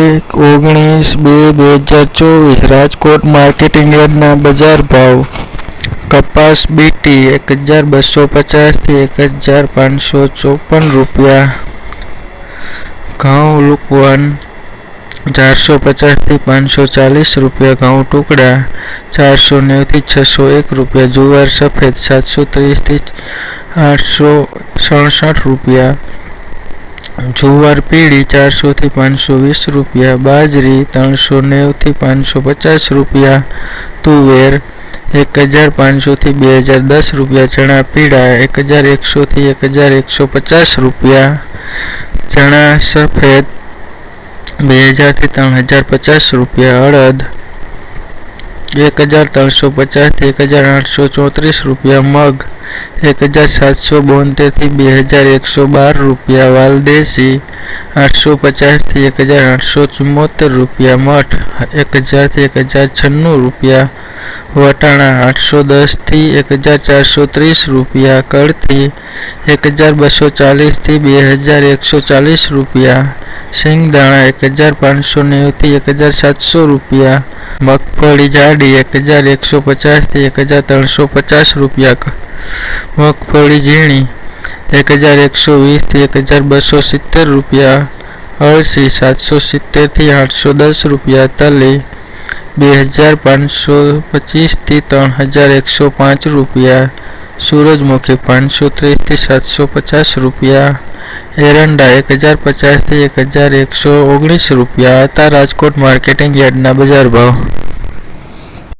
તારીખ ઓગણીસ બે બે હજાર ચોવીસ, રાજકોટ માર્કેટિંગ યાર્ડના બજાર ભાવ. કપાસ બીટી એક હજાર બસો પચાસથી એક હજાર પાંચસો ચોપન રૂપિયા. ઘઉં લુકવન ચારસો પચાસથી પાંચસો ચાલીસ રૂપિયા, ઘઉં ટુકડા ચારસો નેવથી છસો એક રૂપિયા, જુવાર સફેદ સાતસો ત્રીસથી આઠસો સડસઠ રૂપિયા. જુવાર પીળી ચારસોથી પાંચસો વીસ રૂપિયા, બાજરી ત્રણસો નેવથી પાંચસો પચાસ રૂપિયા, તુવેર એક હજાર પાંચસોથી બે હજાર દસ રૂપિયા, ચણા પીળા એક હજાર એકસોથી એક હજાર એકસો પચાસ રૂપિયા, ચણા સફેદ બે હજારથી ત્રણ હજાર પચાસ રૂપિયા, અડદ એક હજાર ત્રણસો પચાસથી એક હજાર આઠસો ચોત્રીસ રૂપિયા, મગ એક હજાર સાતસો બોતેરથી બે હજાર એકસો બાર રૂપિયા વાલદેશી આઠસો પચાસથી એક હજાર આઠસો ચુમ્મોતેર રૂપિયા મઠ એક હજારથી એક હજાર છન્નું રૂપિયા વટાણા આઠસો દસથી એક હજાર ચારસો ત્રીસ રૂપિયા કળથી એક હજાર બસો ચાલીસથી બે હજાર એકસો ચાલીસ રૂપિયા સિંગદાણા એક હજાર પાંચસો નેવુંથી એક હજાર સાતસો રૂપિયા મગફળી જાડી એક હજાર એકસો પચાસથી એક હજાર ત્રણસો પચાસ રૂપિયા મગફળી ઝીણી, એક હજાર એકસો વીસથી એક હજાર બસો સિત્તેર રૂપિયા, અળસી સાતસો સિત્તેરથી આઠસો દસ રૂપિયા, તલી બે હજાર પાંચસો પચીસથી ત્રણ હજાર એકસો પાંચ રૂપિયા, સૂરજમુખી પાંચસો ત્રીસથી સાતસો પચાસ રૂપિયા, એરંડા એક હજાર પચાસથી એક હજાર એકસો ઓગણીસ રૂપિયા હતા રાજકોટ માર્કેટિંગ યાર્ડના બજાર ભાવ